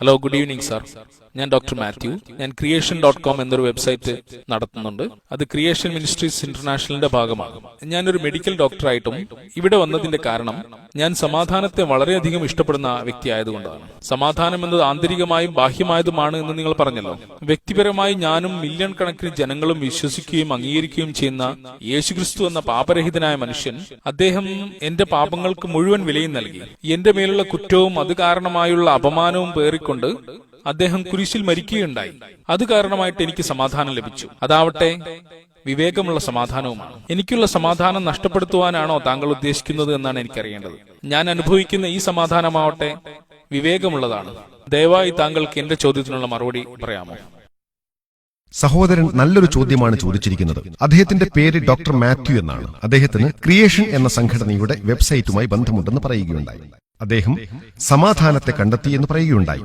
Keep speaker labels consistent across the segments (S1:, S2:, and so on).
S1: Hello good evening sir ഞാൻ doctor Mathew ഞാൻ creation dot com എന്നൊരു വെബ്സൈറ്റ് നടത്തുന്നുണ്ട്. അത് ക്രിയേഷൻ മിനിസ്ട്രീസ് ഇന്റർനാഷണലിന്റെ ഭാഗമാണ് ഞാനൊരു മെഡിക്കൽ ഡോക്ടറായിട്ടും ഇവിടെ വന്നതിന്റെ കാരണം ഞാൻ സമാധാനത്തെ വളരെയധികം ഇഷ്ടപ്പെടുന്ന വ്യക്തി ആയതുകൊണ്ടാണ് സമാധാനം എന്നത് ആന്തരികമായും ബാഹ്യമായതുമാണ് എന്ന് നിങ്ങൾ പറഞ്ഞല്ലോ. വ്യക്തിപരമായി ഞാനും മില്യൺ കണക്കിന് ജനങ്ങളും വിശ്വസിക്കുകയും അംഗീകരിക്കുകയും ചെയ്യുന്ന യേശുക്രിസ്തു എന്ന പാപരഹിതനായ മനുഷ്യൻ അദ്ദേഹം എന്റെ പാപങ്ങൾക്ക് മുഴുവൻ വിലയും നൽകി. എന്റെ മേലുള്ള കുറ്റവും അത് കാരണമായുള്ള അപമാനവും പേറിക്കൊണ്ട് അദ്ദേഹം കുരിശിൽ മരിക്കുകയുണ്ടായി. അത് കാരണമായിട്ട് എനിക്ക് സമാധാനം ലഭിച്ചു. അതാവട്ടെ വിവേകമുള്ള സമാധാനവുമാണ്. എനിക്കുള്ള സമാധാനം നഷ്ടപ്പെടുത്തുവാനാണോ താങ്കൾ ഉദ്ദേശിക്കുന്നത് എന്നാണ് എനിക്കറിയേണ്ടത്. ഞാൻ അനുഭവിക്കുന്ന ഈ സമാധാനമാവട്ടെ വിവേകമുള്ളതാണ്. ദയവായി താങ്കൾക്ക് എന്റെ ചോദ്യത്തിനുള്ള മറുപടി പറയാമോ?
S2: സഹോദരൻ നല്ലൊരു ചോദ്യമാണ് ചോദിച്ചിരിക്കുന്നത്. അദ്ദേഹത്തിന്റെ പേര് ഡോക്ടർ മാത്യു എന്നാണ്. അദ്ദേഹത്തിന് ക്രിയേഷൻ എന്ന സംഘടനയുടെ വെബ്സൈറ്റുമായി ബന്ധമുണ്ടെന്ന് പറയുകയുണ്ടായി. അദ്ദേഹം സമാധാനത്തെ കണ്ടെത്തി എന്ന് പറയുകയുണ്ടായി.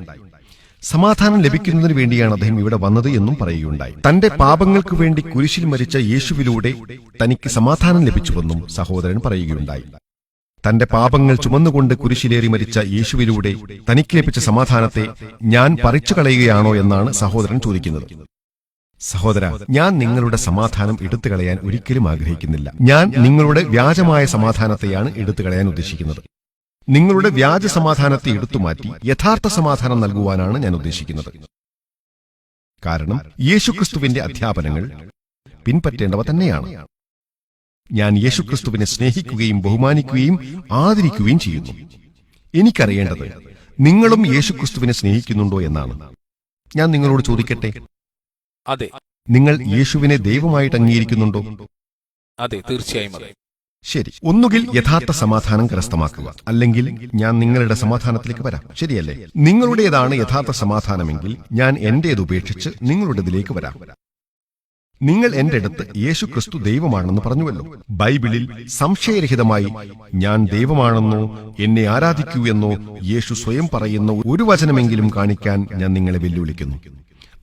S2: സമാധാനം ലഭിക്കുന്നതിന് വേണ്ടിയാണ് അദ്ദേഹം ഇവിടെ വന്നത് എന്നും പറയുകയുണ്ടായി. തന്റെ പാപങ്ങൾക്ക് വേണ്ടി കുരിശിൽ മരിച്ച യേശുവിലൂടെ തനിക്ക് സമാധാനം ലഭിച്ചുവെന്നും സഹോദരൻ പറയുകയുണ്ടായി. തന്റെ പാപങ്ങൾ ചുമന്നുകൊണ്ട് കുരിശിലേറി മരിച്ച യേശുവിലൂടെ തനിക്ക് ലഭിച്ച സമാധാനത്തെ ഞാൻ പറിച്ചു കളയുകയാണോ എന്നാണ് സഹോദരൻ ചോദിക്കുന്നത്. സഹോദര ഞാൻ നിങ്ങളുടെ സമാധാനം എടുത്തു കളയാൻ ഒരിക്കലും ആഗ്രഹിക്കുന്നില്ല. ഞാൻ നിങ്ങളുടെ വ്യാജമായ സമാധാനത്തെയാണ് എടുത്തു കളയാൻ ഉദ്ദേശിക്കുന്നത്. നിങ്ങളുടെ വ്യാജ സമാധാനത്തെ എടുത്തുമാറ്റി യഥാർത്ഥ സമാധാനം നൽകുവാനാണ് ഞാൻ ഉദ്ദേശിക്കുന്നത്. കാരണം യേശുക്രിസ്തുവിന്റെ അധ്യാപനങ്ങൾ പിൻപറ്റേണ്ടവ തന്നെയാണ്. ഞാൻ യേശുക്രിസ്തുവിനെ സ്നേഹിക്കുകയും ബഹുമാനിക്കുകയും ആദരിക്കുകയും ചെയ്യുന്നു. എനിക്കറിയേണ്ടത് നിങ്ങളും യേശുക്രിസ്തുവിനെ സ്നേഹിക്കുന്നുണ്ടോ എന്നാണ്. ഞാൻ നിങ്ങളോട് ചോദിക്കട്ടെ?
S1: അതെ.
S2: നിങ്ങൾ യേശുവിനെ ദൈവമായിട്ട് അംഗീകരിക്കുന്നുണ്ടോ?
S1: അതെ തീർച്ചയായും അതെ.
S2: ശരി. ഒന്നുകിൽ യഥാർത്ഥ സമാധാനം കരസ്ഥമാക്കുക. അല്ലെങ്കിൽ ഞാൻ നിങ്ങളുടെ സമാധാനത്തിലേക്ക് വരാം. ശരിയല്ലേ? നിങ്ങളുടേതാണ് യഥാർത്ഥ സമാധാനമെങ്കിൽ ഞാൻ എന്റേത് ഉപേക്ഷിച്ച് നിങ്ങളുടേതിലേക്ക് വരാം. നിങ്ങൾ എന്റെ അടുത്ത് യേശു ക്രിസ്തു ദൈവമാണെന്ന് പറഞ്ഞുവല്ലോ. ബൈബിളിൽ സംശയരഹിതമായി ഞാൻ ദൈവമാണെന്നോ എന്നെ ആരാധിക്കൂ എന്നോ യേശു സ്വയം പറയുന്ന ഒരു വചനമെങ്കിലും കാണിക്കാൻ ഞാൻ നിങ്ങളെ വെല്ലുവിളിക്കുന്നു.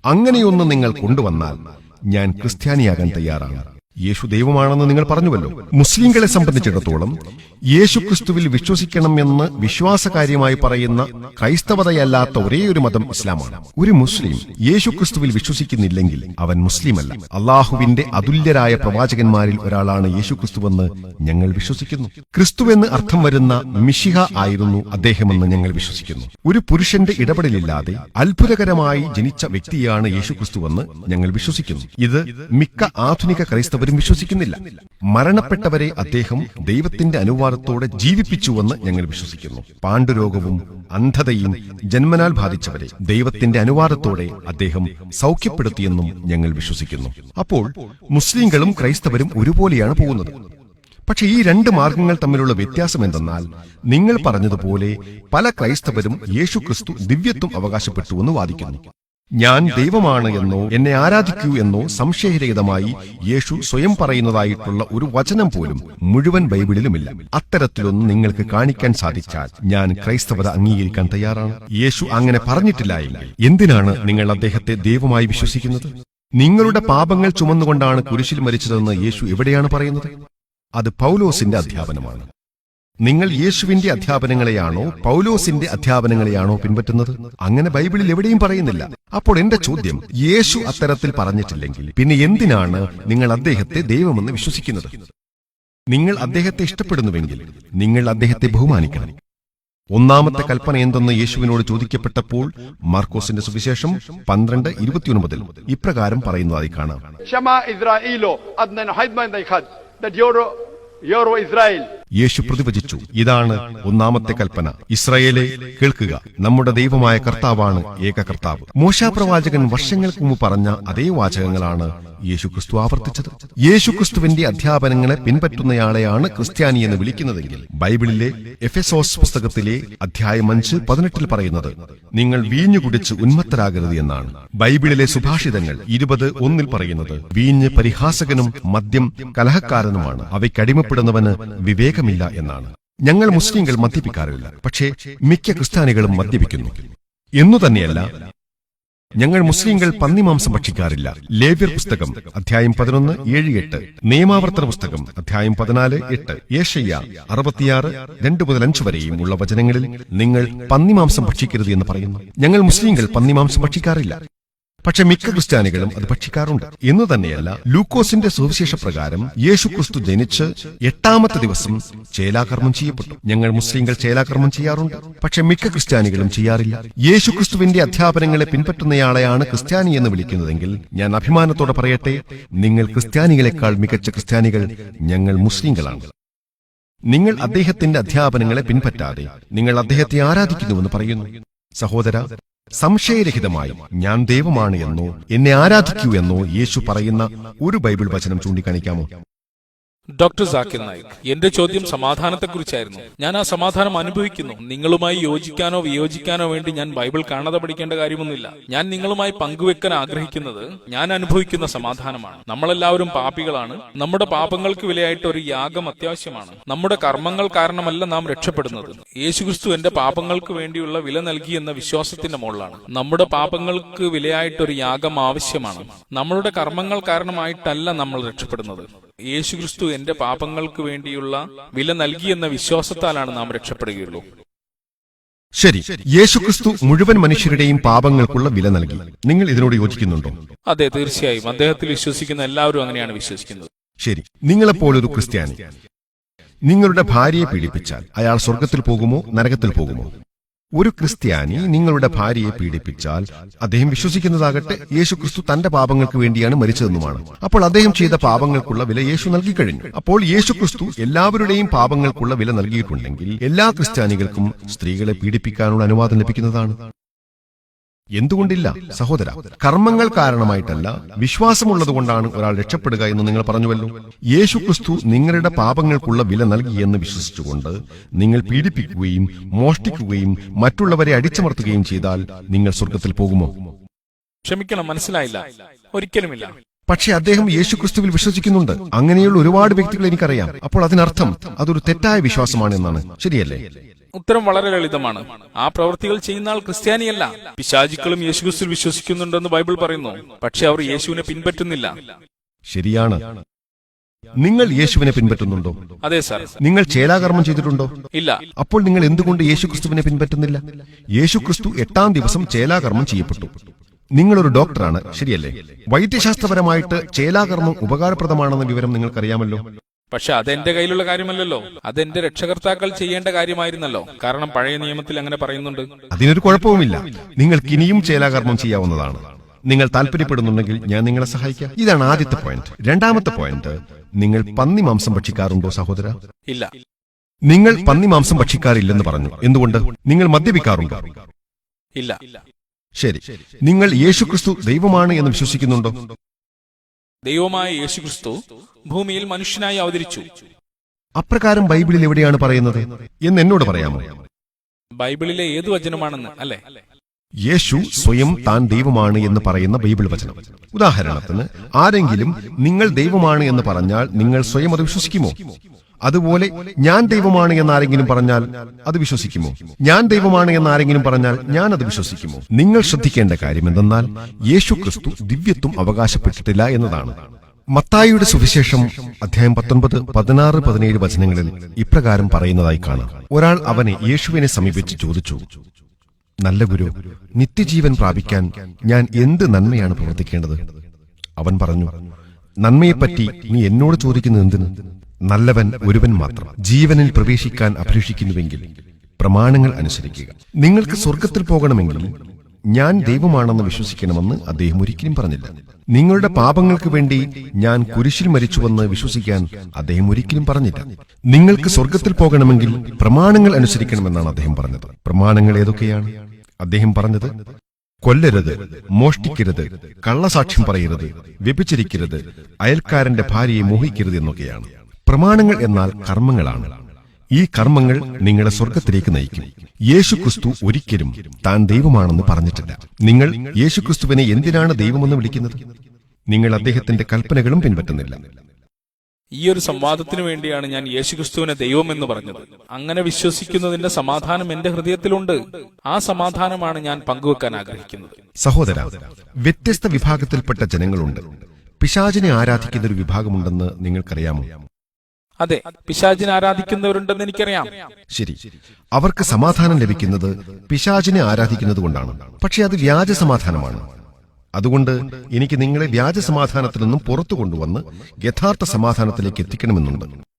S2: അങ്ങനെയൊന്ന് നിങ്ങൾ കൊണ്ടുവന്നാൽ ഞാൻ ക്രിസ്ത്യാനിയാകാൻ തയ്യാറാണ്. യേശു ദൈവമാണെന്ന് നിങ്ങൾ പറഞ്ഞുവല്ലോ. മുസ്ലിങ്ങളെ സംബന്ധിച്ചിടത്തോളം യേശു ക്രിസ്തുവിൽ വിശ്വസിക്കണമെന്ന് വിശ്വാസകാര്യമായി പറയുന്ന ക്രൈസ്തവതയല്ലാത്ത ഒരേ ഒരു മതം ഇസ്ലാമാണ്. ഒരു മുസ്ലിം യേശു ക്രിസ്തുവിൽ വിശ്വസിക്കുന്നില്ലെങ്കിൽ അവൻ മുസ്ലിമല്ല. അള്ളാഹുവിന്റെ അതുല്യരായ പ്രവാചകന്മാരിൽ ഒരാളാണ് യേശു ക്രിസ്തുവെന്ന് ഞങ്ങൾ വിശ്വസിക്കുന്നു. ക്രിസ്തുവെന്ന് അർത്ഥം വരുന്ന മിഷിഹ ആയിരുന്നു അദ്ദേഹമെന്ന് ഞങ്ങൾ വിശ്വസിക്കുന്നു. ഒരു പുരുഷന്റെ ഇടപെടലില്ലാതെ അത്ഭുതകരമായി ജനിച്ച വ്യക്തിയാണ് യേശു ക്രിസ്തുവെന്ന് ഞങ്ങൾ വിശ്വസിക്കുന്നു. ഇത് മിക്ക ആധുനിക ക്രൈസ്തവരും വിശ്വസിക്കുന്നില്ല. മരണപ്പെട്ടവരെ അദ്ദേഹം ദൈവത്തിന്റെ അനുവാദത്തോടെ ജീവിപ്പിച്ചുവെന്ന് ഞങ്ങൾ വിശ്വസിക്കുന്നു. പാണ്ഡുരോഗവും അന്ധതയും ജന്മനാൽ ബാധിച്ചവരെ ദൈവത്തിന്റെ അനുവാദത്തോടെ അദ്ദേഹം സൗഖ്യപ്പെടുത്തിയെന്നും ഞങ്ങൾ വിശ്വസിക്കുന്നു. അപ്പോൾ മുസ്ലിങ്ങളും ക്രൈസ്തവരും ഒരുപോലെയാണ് പോകുന്നത്. പക്ഷേ ഈ രണ്ട് മാർഗങ്ങൾ തമ്മിലുള്ള വ്യത്യാസം എന്തെന്നാൽ നിങ്ങൾ പറഞ്ഞതുപോലെ പല ക്രൈസ്തവരും യേശു ക്രിസ്തു ദിവ്യത്വം അവകാശപ്പെട്ടുവെന്ന് വാദിക്കുന്നു. ഞാൻ ദൈവമാണ് എന്നോ എന്നെ ആരാധിക്കൂ എന്നോ സംശയരഹിതമായി യേശു സ്വയം പറയുന്നതായിട്ടുള്ള ഒരു വചനം പോലും മുഴുവൻ ബൈബിളിലുമില്ല. അത്തരത്തിലൊന്നും നിങ്ങൾക്ക് കാണിക്കാൻ സാധിച്ചാൽ ഞാൻ ക്രൈസ്തവത അംഗീകരിക്കാൻ തയ്യാറാണ്. യേശു അങ്ങനെ പറഞ്ഞിട്ടില്ല എങ്കിൽ എന്തിനാണ് നിങ്ങൾ അദ്ദേഹത്തെ ദൈവമായി വിശ്വസിക്കുന്നത്? നിങ്ങളുടെ പാപങ്ങൾ ചുമന്നുകൊണ്ടാണ് കുരിശിൽ മരിച്ചതെന്ന് യേശു എവിടെയാണ് പറയുന്നത്? അത് പൗലോസിന്റെ അധ്യാപനമാണ്. നിങ്ങൾ യേശുവിന്റെ അധ്യാപനങ്ങളെയാണോ പൗലോസിന്റെ അധ്യാപനങ്ങളെയാണോ പിൻപറ്റുന്നത്? അങ്ങനെ ബൈബിളിൽ എവിടെയും പറയുന്നില്ല. അപ്പോൾ എന്റെ ചോദ്യം യേശു അത്തരത്തിൽ പറഞ്ഞിട്ടില്ലെങ്കിൽ പിന്നെ എന്തിനാണ് നിങ്ങൾ അദ്ദേഹത്തെ ദൈവമെന്ന് വിശ്വസിക്കുന്നത്? നിങ്ങൾ അദ്ദേഹത്തെ ഇഷ്ടപ്പെടുന്നുവെങ്കിൽ നിങ്ങൾ അദ്ദേഹത്തെ ബഹുമാനിക്കണം. ഒന്നാമത്തെ കൽപ്പന എന്തെന്ന് യേശുവിനോട് ചോദിക്കപ്പെട്ടപ്പോൾ മാർക്കോസിന്റെ സുവിശേഷം പന്ത്രണ്ട് ഇരുപത്തിയൊൻപതിൽ ഇപ്രകാരം പറയുന്നതായി കാണാം. യേശു പ്രതിവചിച്ചു ഇതാണ് ഒന്നാമത്തെ കൽപ്പന. ഇസ്രയേലെ കേൾക്കുക. നമ്മുടെ ദൈവമായ കർത്താവാണ് ഏക കർത്താവ്. മോശാപ്രവാചകൻ വർഷങ്ങൾക്ക് മുമ്പ് പറഞ്ഞ അതേ വാചകങ്ങളാണ് യേശു ക്രിസ്തു ആവർത്തിച്ചത്. യേശു ക്രിസ്തുവിന്റെ അധ്യാപനങ്ങളെ പിൻപറ്റുന്നയാളെയാണ് ക്രിസ്ത്യാനി എന്ന് വിളിക്കുന്നതെങ്കിൽ ബൈബിളിലെ എഫെസോസ് പുസ്തകത്തിലെ അധ്യായം അഞ്ച് പതിനെട്ടിൽ പറയുന്നത് നിങ്ങൾ വീഞ്ഞു കുടിച്ച് ഉന്മത്തരാകരുത് എന്നാണ്. ബൈബിളിലെ സുഭാഷിതങ്ങൾ ഇരുപത് ഒന്നിൽ പറയുന്നത് വീഞ്ഞ് പരിഹാസകനും മദ്യം കലഹക്കാരനുമാണ്. അവയ്ക്കടിമ അവയ്ക്കടിമപ്പെടുന്നവന് വിവേകമില്ല എന്നാണ്. ഞങ്ങൾ മുസ്ലിങ്ങൾ മദ്യപിക്കാറില്ല. പക്ഷേ മിക്ക ക്രിസ്ത്യാനികളും മദ്യപിക്കുന്നു. എന്നു തന്നെയല്ല ഞങ്ങൾ മുസ്ലിങ്ങൾ പന്നിമാംസം ഭക്ഷിക്കാറില്ല. ലേവ്യർ പുസ്തകം അധ്യായം പതിനൊന്ന് ഏഴ് എട്ട്. നിയമാവർത്തന പുസ്തകം അധ്യായം പതിനാല് എട്ട്. ഏഷയ്യ അറുപത്തിയാറ് രണ്ട് മുതൽ അഞ്ച് വരെയും ഉള്ള വചനങ്ങളിൽ നിങ്ങൾ പന്നിമാംസം ഭക്ഷിക്കരുത് എന്ന് പറയുന്നു. ഞങ്ങൾ മുസ്ലിങ്ങൾ പന്നിമാംസം ഭക്ഷിക്കാറില്ല. പക്ഷെ മിക്ക ക്രിസ്ത്യാനികളും അത് ഭക്ഷിക്കാറുണ്ട്. എന്ന് തന്നെയല്ല ലൂക്കോസിന്റെ സുവിശേഷ പ്രകാരം യേശു ക്രിസ്തു ജനിച്ച് എട്ടാമത്തെ ദിവസം ചേലാകർമ്മം ചെയ്യപ്പെട്ടു. ഞങ്ങൾ മുസ്ലിങ്ങൾ ചേലാകർമ്മം ചെയ്യാറുണ്ട്. പക്ഷെ മിക്ക ക്രിസ്ത്യാനികളും ചെയ്യാറില്ല. യേശു ക്രിസ്തുവിന്റെ അധ്യാപനങ്ങളെ പിൻപറ്റുന്നയാളെയാണ് ക്രിസ്ത്യാനി എന്ന് വിളിക്കുന്നതെങ്കിൽ ഞാൻ അഭിമാനത്തോടെ പറയട്ടെ നിങ്ങൾ ക്രിസ്ത്യാനികളെക്കാൾ മികച്ച ക്രിസ്ത്യാനികൾ ഞങ്ങൾ മുസ്ലിങ്ങളാണ്. നിങ്ങൾ അദ്ദേഹത്തിന്റെ അധ്യാപനങ്ങളെ പിൻപറ്റാതെ നിങ്ങൾ അദ്ദേഹത്തെ ആരാധിക്കുന്നുവെന്ന് പറയുന്നു. സഹോദര സംശയരഹിതമായി ഞാൻ ദൈവമാണ് എന്നോ എന്നെ ആരാധിക്കൂ എന്നോ യേശു പറയുന്ന ഒരു ബൈബിൾ വചനം ചൂണ്ടിക്കാണിക്കാമോ?
S1: ഡോക്ടർ സാക്കിർ നായിക് എന്റെ ചോദ്യം സമാധാനത്തെക്കുറിച്ചായിരുന്നു. ഞാൻ ആ സമാധാനം അനുഭവിക്കുന്നു. നിങ്ങളുമായി യോജിക്കാനോ വിയോജിക്കാനോ വേണ്ടി ഞാൻ ബൈബിൾ കാണാതെ പഠിക്കേണ്ട കാര്യമൊന്നുമില്ല. ഞാൻ നിങ്ങളുമായി പങ്കുവെക്കാൻ ആഗ്രഹിക്കുന്നത് ഞാൻ അനുഭവിക്കുന്ന സമാധാനമാണ്. നമ്മളെല്ലാവരും പാപികളാണ്. നമ്മുടെ പാപങ്ങൾക്ക് വിലയായിട്ട് ഒരു യാഗം അത്യാവശ്യമാണ്. നമ്മുടെ കർമ്മങ്ങൾ കാരണമല്ല നാം രക്ഷപ്പെടുന്നത്. യേശുക്രിസ്തു എന്റെ പാപങ്ങൾക്ക് വേണ്ടിയുള്ള വില നൽകി എന്ന വിശ്വാസത്തിന്റെ മുകളിലാണ്. നമ്മുടെ പാപങ്ങൾക്ക് വിലയായിട്ട് ഒരു യാഗം ആവശ്യമാണ്. നമ്മളുടെ കർമ്മങ്ങൾ കാരണമായിട്ടല്ല നമ്മൾ രക്ഷപ്പെടുന്നത്. യേശുക്രിസ്തു എന്റെ പാപങ്ങൾക്ക് വേണ്ടിയുള്ള വില നൽകി എന്ന വിശ്വാസത്താലാണ് നാം രക്ഷപ്പെടുകയുള്ളൂ.
S2: ശരി യേശുക്രിസ്തു മുഴുവൻ മനുഷ്യരുടെയും പാപങ്ങൾക്കുള്ള വില നൽകി. നിങ്ങൾ ഇതിനോട് യോജിക്കുന്നുണ്ടോ?
S1: അതെ തീർച്ചയായും. അദ്ദേഹത്തിൽ വിശ്വസിക്കുന്ന എല്ലാവരും അങ്ങനെയാണ് വിശ്വസിക്കുന്നത്.
S2: ശരി നിങ്ങളെപ്പോലൊരു ക്രിസ്ത്യാനി. നിങ്ങളുടെ ഭാര്യയെ പീഡിപ്പിച്ചാൽ അയാൾ സ്വർഗത്തിൽ പോകുമോ നരകത്തിൽ പോകുമോ? ഒരു ക്രിസ്ത്യാനി നിങ്ങളുടെ ഭാര്യയെ പീഡിപ്പിച്ചാൽ അദ്ദേഹം വിശ്വസിക്കുന്നതാകട്ടെ യേശു ക്രിസ്തു തന്റെ പാപങ്ങൾക്ക് വേണ്ടിയാണ് മരിച്ചതെന്നുമാണ്. അപ്പോൾ അദ്ദേഹം ചെയ്ത പാപങ്ങൾക്കുള്ള വില യേശു നൽകി കഴിഞ്ഞു. അപ്പോൾ യേശു ക്രിസ്തു എല്ലാവരുടെയും പാപങ്ങൾക്കുള്ള വില നൽകിയിട്ടുണ്ടെങ്കിൽ എല്ലാ ക്രിസ്ത്യാനികൾക്കും സ്ത്രീകളെ പീഡിപ്പിക്കാനുള്ള അനുവാദം ലഭിക്കുന്നതാണ്. എന്തുകൊണ്ടില്ല സഹോദര? കർമ്മങ്ങൾ കാരണമായിട്ടല്ല വിശ്വാസമുള്ളതുകൊണ്ടാണ് ഒരാൾ രക്ഷപ്പെടുക എന്ന് നിങ്ങൾ പറഞ്ഞുവല്ലോ. യേശു ക്രിസ്തു നിങ്ങളുടെ പാപങ്ങൾക്കുള്ള വില നൽകി എന്ന് വിശ്വസിച്ചുകൊണ്ട് നിങ്ങൾ പീഡിപ്പിക്കുകയും മോഷ്ടിക്കുകയും മറ്റുള്ളവരെ അടിച്ചമർത്തുകയും ചെയ്താൽ നിങ്ങൾ സ്വർഗത്തിൽ പോകുമോ?
S1: ക്ഷമിക്കണം മനസ്സിലായില്ല. ഒരിക്കലുമില്ല.
S2: പക്ഷേ അദ്ദേഹം യേശു ക്രിസ്തുവിൽ വിശ്വസിക്കുന്നുണ്ട്. അങ്ങനെയുള്ള ഒരുപാട് വ്യക്തികൾ എനിക്കറിയാം. അപ്പോൾ അതിനർത്ഥം അതൊരു തെറ്റായ വിശ്വാസമാണ് എന്നാണ്. ശരിയല്ലേ?
S1: ഉത്തരം വളരെ ലളിതമാണ്. ആ പ്രവൃത്തികൾ ചെയ്യുന്ന ആൾ ക്രിസ്ത്യാനിയല്ല. പിശാചിക്കളും യേശുക്രിസ്തു വിശ്വസിക്കുന്നുണ്ടെന്ന് ബൈബിൾ പറയുന്നു. പക്ഷെ അവർ യേശുവിനെ പിൻപറ്റുന്നില്ല.
S2: ശരിയാണ്. നിങ്ങൾ യേശുവിനെ പിൻപറ്റുന്നുണ്ടോ?
S1: അതെ സാർ.
S2: നിങ്ങൾ ചേലാകർമ്മം ചെയ്തിട്ടുണ്ടോ?
S1: ഇല്ല.
S2: അപ്പോൾ നിങ്ങൾ എന്തുകൊണ്ട് യേശു ക്രിസ്തുവിനെ പിൻപറ്റുന്നില്ല? യേശു ക്രിസ്തു എട്ടാം ദിവസം ചേലാകർമ്മം ചെയ്യപ്പെട്ടു. നിങ്ങളൊരു ഡോക്ടറാണ് ശരിയല്ലേ? വൈദ്യശാസ്ത്രപരമായിട്ട് ചേലാകർമ്മം ഉപകാരപ്രദമാണെന്ന വിവരം നിങ്ങൾക്കറിയാമല്ലോ.
S1: പക്ഷെ അതെന്റെ കയ്യിലുള്ള കാര്യമല്ലല്ലോ. അതെന്റെ രക്ഷകർത്താക്കൾ ചെയ്യേണ്ട കാര്യമായിരുന്നല്ലോ. കാരണം പഴയ നിയമത്തിൽ അങ്ങനെ പറയുന്നുണ്ട്.
S2: അതിനൊരു കുഴപ്പവുമില്ല. നിങ്ങൾക്ക് ഇനിയും ചേലാകർമ്മം ചെയ്യാവുന്നതാണ്. നിങ്ങൾ താല്പര്യപ്പെടുന്നുണ്ടെങ്കിൽ ഞാൻ നിങ്ങളെ സഹായിക്കാം. ഇതാണ് ആദ്യത്തെ പോയിന്റ് രണ്ടാമത്തെ പോയിന്റ് നിങ്ങൾ പന്നി മാംസം ഭക്ഷിക്കാറുണ്ടോ സഹോദര?
S1: ഇല്ല.
S2: നിങ്ങൾ പന്നി മാംസം ഭക്ഷിക്കാറില്ലെന്ന് പറഞ്ഞു. എന്തുകൊണ്ട്? നിങ്ങൾ മദ്യപിക്കാറുണ്ടോ?
S1: ഇല്ല.
S2: ശരി. നിങ്ങൾ യേശുക്രിസ്തു ദൈവമാണ് എന്ന് വിശ്വസിക്കുന്നുണ്ടോ?
S1: ദൈവമായ യേശുക്രിസ്തു ഭൂമിയിൽ മനുഷ്യനായി അവതരിച്ചു.
S2: അപ്രകാരം ബൈബിളിൽ എവിടെയാണ് പറയുന്നത്? എന്ന് എന്നോട് പറയാമോ?
S1: ബൈബിളിലെ ഏതു വചനമാണെന്ന് അല്ലെ?
S2: യേശു സ്വയം താൻ ദൈവമാണ് എന്ന് പറയുന്ന ബൈബിൾ വചനം. ഉദാഹരണത്തിന് ആരെങ്കിലും നിങ്ങൾ ദൈവമാണ് എന്ന് പറഞ്ഞാൽ നിങ്ങൾ സ്വയം അത് വിശ്വസിക്കുമോ? അതുപോലെ ഞാൻ ദൈവമാണ് എന്ന് ആരെങ്കിലും പറഞ്ഞാൽ അത് വിശ്വസിക്കുമോ? ഞാൻ ദൈവമാണ് എന്ന് ആരെങ്കിലും പറഞ്ഞാൽ ഞാൻ അത് വിശ്വസിക്കുമോ? നിങ്ങൾ ശ്രദ്ധിക്കേണ്ട കാര്യം എന്തെന്നാൽ യേശു ക്രിസ്തു ദിവ്യത്വം അവകാശപ്പെട്ടിട്ടില്ല എന്നതാണ്. മത്തായിയുടെ സുവിശേഷം അധ്യായം പത്തൊൻപത് പതിനാറ് പതിനേഴ് വചനങ്ങളിൽ ഇപ്രകാരം പറയുന്നതായി കാണാം. ഒരാൾ അവനെ യേശുവിനെ സമീപിച്ച് ചോദിച്ചു നല്ല ഗുരു നിത്യജീവൻ പ്രാപിക്കാൻ ഞാൻ എന്ത് നന്മയാണ് പ്രവർത്തിക്കേണ്ടത്? അവൻ പറഞ്ഞു നന്മയെപ്പറ്റി നീ എന്നോട് ചോദിക്കുന്നത് എന്തിന്? നല്ലവൻ ഒരുവൻ മാത്രം. ജീവനിൽ പ്രവേശിക്കാൻ അഭിലഷിക്കുന്നുവെങ്കിൽ പ്രമാണങ്ങൾ അനുസരിക്കുക. നിങ്ങൾക്ക് സ്വർഗത്തിൽ പോകണമെങ്കിൽ ഞാൻ ദൈവമാണെന്ന് വിശ്വസിക്കണമെന്ന് അദ്ദേഹം ഒരിക്കലും പറഞ്ഞില്ല. നിങ്ങളുടെ പാപങ്ങൾക്ക് വേണ്ടി ഞാൻ കുരിശിൽ മരിച്ചുവെന്ന് വിശ്വസിക്കാൻ അദ്ദേഹം ഒരിക്കലും പറഞ്ഞില്ല. നിങ്ങൾക്ക് സ്വർഗത്തിൽ പോകണമെങ്കിൽ പ്രമാണങ്ങൾ അനുസരിക്കണമെന്നാണ് അദ്ദേഹം പറഞ്ഞത്. പ്രമാണങ്ങൾ ഏതൊക്കെയാണ്? അദ്ദേഹം പറഞ്ഞത് കൊല്ലരുത് മോഷ്ടിക്കരുത് കള്ളസാക്ഷ്യം പറയരുത് വ്യഭിചരിക്കരുത് അയൽക്കാരന്റെ ഭാര്യയെ മോഹിക്കരുത് എന്നൊക്കെയാണ്. പ്രമാണങ്ങൾ എന്നാൽ കർമ്മങ്ങളാണ്. ഈ കർമ്മങ്ങൾ നിങ്ങളെ സ്വർഗത്തിലേക്ക് നയിക്കും. യേശു ക്രിസ്തു ഒരിക്കലും താൻ ദൈവമാണെന്ന് പറഞ്ഞിട്ടില്ല. നിങ്ങൾ യേശു ക്രിസ്തുവിനെ എന്തിനാണ് ദൈവമെന്ന് വിളിക്കുന്നത്? നിങ്ങൾ അദ്ദേഹത്തിന്റെ കൽപ്പനകളും പിൻപറ്റുന്നില്ല.
S1: ഈ ഒരു സംവാദത്തിന് വേണ്ടിയാണ് ഞാൻ യേശുക്രിസ്തുവിനെ ദൈവം എന്ന് പറഞ്ഞത്. അങ്ങനെ വിശ്വസിക്കുന്നതിന്റെ സമാധാനം എന്റെ ഹൃദയത്തിലുണ്ട്. ആ സമാധാനമാണ് ഞാൻ പങ്കുവെക്കാൻ ആഗ്രഹിക്കുന്നത്.
S2: സഹോദര വ്യത്യസ്ത വിഭാഗത്തിൽപ്പെട്ട ജനങ്ങളുണ്ട്. പിശാചിനെ ആരാധിക്കുന്ന ഒരു വിഭാഗമുണ്ടെന്ന് നിങ്ങൾക്കറിയാമോ?
S1: അതെ പിശാചിനെ ആരാധിക്കുന്നവരുണ്ടെന്ന് എനിക്കറിയാം.
S2: ശരി. അവർക്ക് സമാധാനം ലഭിക്കുന്നത് പിശാചിനെ ആരാധിക്കുന്നത് കൊണ്ടാണ്. പക്ഷെ അത് വ്യാജ സമാധാനമാണ്. അതുകൊണ്ട് എനിക്ക് നിങ്ങളെ വ്യാജ സമാധാനത്തിൽ നിന്നും പുറത്തു കൊണ്ടുവന്ന് യഥാർത്ഥ സമാധാനത്തിലേക്ക് എത്തിക്കണമെന്നുണ്ട്.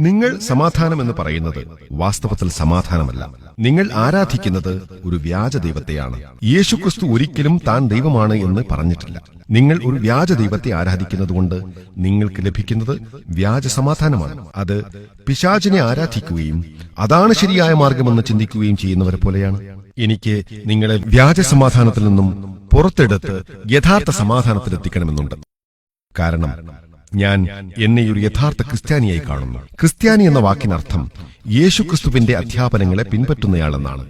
S2: നിങ്ങൾ സമാധാനം എന്ന് പറയുന്നത് വാസ്തവത്തിൽ സമാധാനമല്ല. നിങ്ങൾ ആരാധിക്കുന്നത് ഒരു വ്യാജ ദൈവത്തെയാണ്. യേശുക്രിസ്തു ഒരിക്കലും താൻ ദൈവമാണ് എന്ന് പറഞ്ഞിട്ടില്ല. നിങ്ങൾ ഒരു വ്യാജ ദൈവത്തെ ആരാധിക്കുന്നതുകൊണ്ട് നിങ്ങൾക്ക് ലഭിക്കുന്നത് വ്യാജ സമാധാനമാണ്. അത് പിശാചിനെ ആരാധിക്കുകയും അതാണ് ശരിയായ മാർഗമെന്ന് ചിന്തിക്കുകയും ചെയ്യുന്നവരെ പോലെയാണ്. എനിക്ക് നിങ്ങളെ വ്യാജ സമാധാനത്തിൽ നിന്നും പുറത്തെടുത്ത് യഥാർത്ഥ സമാധാനത്തിലെത്തിക്കണമെന്നുണ്ട്. കാരണം ഞാൻ എന്നെ ഒരു യഥാർത്ഥ ക്രിസ്ത്യാനിയായി കാണുന്നു. ക്രിസ്ത്യാനി എന്ന വാക്കിനർത്ഥം യേശു ക്രിസ്തുവിന്റെ അധ്യാപനങ്ങളെ പിൻപറ്റുന്നയാളെന്നാണ്.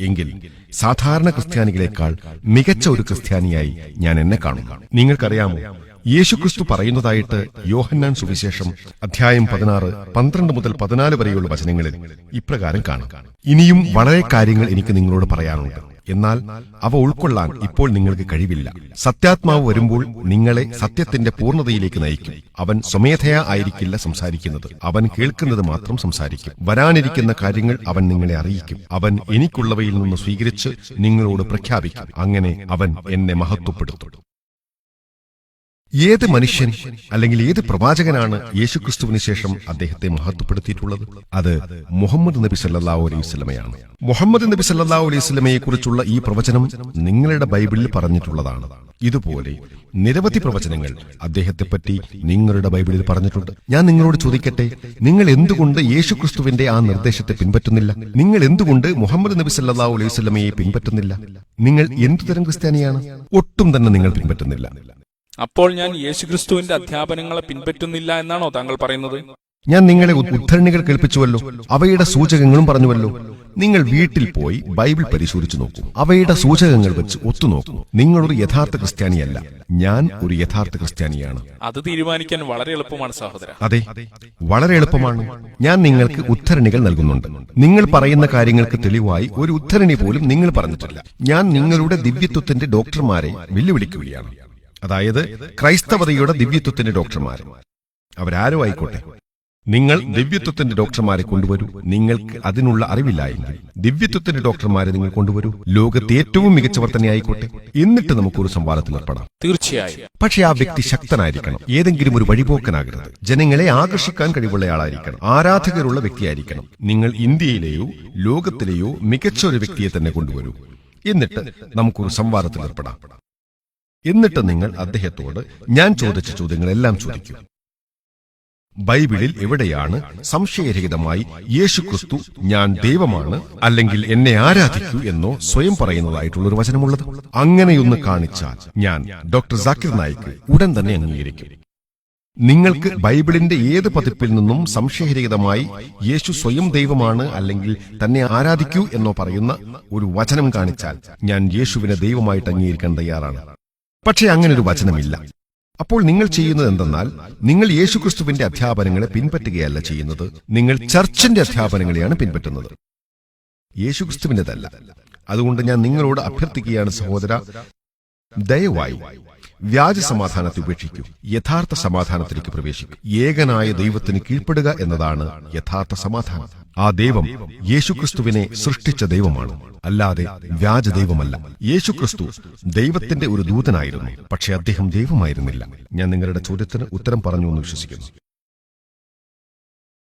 S2: എങ്കിൽ സാധാരണ ക്രിസ്ത്യാനികളെക്കാൾ മികച്ച ഒരു ക്രിസ്ത്യാനിയായി ഞാൻ എന്നെ കാണുന്നു. നിങ്ങൾക്കറിയാമോ യേശുക്രിസ്തു പറയുന്നതായിട്ട് യോഹന്നാൻ സുവിശേഷം അധ്യായം പതിനാറ് പന്ത്രണ്ട് മുതൽ പതിനാല് വരെയുള്ള വചനങ്ങളിൽ ഇപ്രകാരം കാണാം. ഇനിയും വളരെ കാര്യങ്ങൾ എനിക്ക് നിങ്ങളോട് പറയാനുണ്ട്. എന്നാൽ അവ ഉൾക്കൊള്ളാൻ ഇപ്പോൾ നിങ്ങൾക്ക് കഴിവില്ല. സത്യാത്മാവ് വരുമ്പോൾ നിങ്ങളെ സത്യത്തിന്റെ പൂർണതയിലേക്ക് നയിക്കും. അവൻ സ്വമേധയാ ആയിരിക്കില്ല സംസാരിക്കുന്നത്. അവൻ കേൾക്കുന്നത് മാത്രം സംസാരിക്കും. വരാനിരിക്കുന്ന കാര്യങ്ങൾ അവൻ നിങ്ങളെ അറിയിക്കും. അവൻ എനിക്കുള്ളവയിൽ നിന്ന് സ്വീകരിച്ച് നിങ്ങളോട് പ്രഖ്യാപിക്കും. അങ്ങനെ അവൻ എന്നെ മഹത്വപ്പെടുത്തും. ഏത് മനുഷ്യൻ അല്ലെങ്കിൽ ഏത് പ്രവാചകനാണ് യേശുക്രിസ്തുവിന് ശേഷം അദ്ദേഹത്തെ മഹത്വപ്പെടുത്തിയിട്ടുള്ളത്? അത് മുഹമ്മദ് നബി സല്ലല്ലാഹു അലൈഹി സ്വലമയാണ് മുഹമ്മദ് നബി സല്ലല്ലാഹു അലൈഹി സ്വലമയെ കുറിച്ചുള്ള ഈ പ്രവചനം നിങ്ങളുടെ ബൈബിളിൽ പറഞ്ഞിട്ടുള്ളതാണ്. ഇതുപോലെ നിരവധി പ്രവചനങ്ങൾ അദ്ദേഹത്തെപ്പറ്റി നിങ്ങളുടെ ബൈബിളിൽ പറഞ്ഞിട്ടുണ്ട്. ഞാൻ നിങ്ങളോട് ചോദിക്കട്ടെ നിങ്ങൾ എന്തുകൊണ്ട് യേശുക്രിസ്തുവിന്റെ ആ നിർദ്ദേശത്തെ പിൻപറ്റുന്നില്ല? നിങ്ങൾ എന്തുകൊണ്ട് മുഹമ്മദ് നബി സല്ലല്ലാഹു അലൈഹി സ്വലമയെ പിൻപറ്റുന്നില്ല? നിങ്ങൾ എന്തുതരം ക്രിസ്ത്യാനിയാണ്? ഒട്ടും തന്നെ നിങ്ങൾ പിൻപറ്റുന്നില്ല.
S1: അപ്പോൾ ഞാൻ യേശുക്രിസ്തുവിന്റെ അധ്യാപനങ്ങളെ പിൻപറ്റുന്നില്ല എന്നാണോ താങ്കൾ പറയുന്നത്?
S2: ഞാൻ നിങ്ങളെ ഉദ്ധരണികൾ കേൾപ്പിച്ചുവല്ലോ. അവയുടെ സൂചകങ്ങളും പറഞ്ഞുവല്ലോ. നിങ്ങൾ വീട്ടിൽ പോയി ബൈബിൾ പരിശോധിച്ചു നോക്കൂ. അവയുടെ സൂചകങ്ങൾ വെച്ച് ഒത്തുനോക്കൂ നിങ്ങളൊരു യഥാർത്ഥ ക്രിസ്ത്യാനിയല്ല. ഞാൻ ഒരു യഥാർത്ഥ ക്രിസ്ത്യാനിയാണ്.
S1: അത് തീരുമാനിക്കാൻ വളരെ എളുപ്പമാണ് സഹോദര.
S2: അതെ. വളരെ എളുപ്പമാണ്. ഞാൻ നിങ്ങൾക്ക് ഉദ്ധരണികൾ നൽകുന്നുണ്ട്. നിങ്ങൾ പറയുന്ന കാര്യങ്ങൾക്ക് തെളിവായി ഒരു ഉദ്ധരണി പോലും നിങ്ങൾ പറഞ്ഞിട്ടില്ല. ഞാൻ നിങ്ങളുടെ ദിവ്യത്വത്തിന്റെ ഡോക്ടർമാരെ വെല്ലുവിളിക്കുകയാണ്. അതായത് ക്രൈസ്തവതയുടെ ദിവ്യത്വത്തിന്റെ ഡോക്ടർമാർ അവരാരോ ആയിക്കോട്ടെ നിങ്ങൾ ദിവ്യത്വത്തിന്റെ ഡോക്ടർമാരെ കൊണ്ടുവരൂ. നിങ്ങൾക്ക് അതിനുള്ള അറിവില്ലായെങ്കിൽ ദിവ്യത്വത്തിന്റെ ഡോക്ടർമാരെ നിങ്ങൾ കൊണ്ടുവരൂ. ലോകത്തെ ഏറ്റവും മികച്ചവർ തന്നെ ആയിക്കോട്ടെ എന്നിട്ട് നമുക്കൊരു സംവാദത്തിൽ ഏർപ്പെടാം
S1: തീർച്ചയായും.
S2: പക്ഷെ ആ വ്യക്തി ശക്തനായിരിക്കണം. ഏതെങ്കിലും ഒരു വഴിപോക്കനാകരുത്. ജനങ്ങളെ ആകർഷിക്കാൻ കഴിവുള്ളയാളായിരിക്കണം ആരാധകരുള്ള വ്യക്തിയായിരിക്കണം. നിങ്ങൾ ഇന്ത്യയിലെയോ ലോകത്തിലെയോ മികച്ച ഒരു വ്യക്തിയെ തന്നെ കൊണ്ടുവരൂ. എന്നിട്ട് നമുക്കൊരു സംവാദത്തിൽ ഏർപ്പെടാം എന്നിട്ട് നിങ്ങൾ അദ്ദേഹത്തോട് ഞാൻ ചോദിച്ച ചോദ്യങ്ങളെല്ലാം ചോദിക്കൂ. ബൈബിളിൽ എവിടെയാണ് സംശയരഹിതമായി യേശുക്രിസ്തു ഞാൻ ദൈവമാണ് അല്ലെങ്കിൽ എന്നെ ആരാധിക്കൂ എന്നോ സ്വയം പറയുന്നതായിട്ടുള്ള ഒരു വചനമുള്ളത്? അങ്ങനെയൊന്ന് കാണിച്ചാൽ ഞാൻ ഡോക്ടർ ജാക്കിർ നായിക്ക് ഉടൻ തന്നെ അംഗീകരിക്കും. നിങ്ങൾക്ക് ബൈബിളിന്റെ ഏത് പതിപ്പിൽ നിന്നും സംശയരഹിതമായി യേശു സ്വയം ദൈവമാണ് അല്ലെങ്കിൽ തന്നെ ആരാധിക്കൂ എന്നോ പറയുന്ന ഒരു വചനം കാണിച്ചാൽ ഞാൻ യേശുവിനെ ദൈവമായിട്ട് അംഗീകരിക്കാൻ തയ്യാറാണ്. പക്ഷേ അങ്ങനെ ഒരു വചനമില്ല. അപ്പോൾ നിങ്ങൾ ചെയ്യുന്നത് എന്തെന്നാൽ നിങ്ങൾ യേശുക്രിസ്തുവിന്റെ അധ്യാപനങ്ങളെ പിൻപറ്റുകയല്ല ചെയ്യുന്നത് നിങ്ങൾ ചർച്ചിന്റെ അധ്യാപനങ്ങളെയാണ് പിൻപറ്റുന്നത്. യേശുക്രിസ്തുവിന്റെതല്ല. അതുകൊണ്ട് ഞാൻ നിങ്ങളോട് അഭ്യർത്ഥിക്കുകയാണ് സഹോദര ദയവായി വ്യാജ സമാധാനത്തെ ഉപേക്ഷിക്കൂ. യഥാർത്ഥ സമാധാനത്തിലേക്ക് പ്രവേശിക്കൂ. ഏകനായ ദൈവത്തിന് കീഴ്പ്പെടുക എന്നതാണ് യഥാർത്ഥ സമാധാനം. ആ ദൈവം യേശുക്രിസ്തുവിനെ സൃഷ്ടിച്ച ദൈവമാണ്. അല്ലാതെ വ്യാജ ദൈവമല്ല. യേശുക്രിസ്തു ദൈവത്തിന്റെ ഒരു ദൂതനായിരുന്നു. പക്ഷെ അദ്ദേഹം ദൈവമായിരുന്നില്ല. ഞാൻ നിങ്ങളുടെ ചോദ്യത്തിന് ഉത്തരം പറഞ്ഞു എന്ന് വിശ്വസിക്കുന്നു.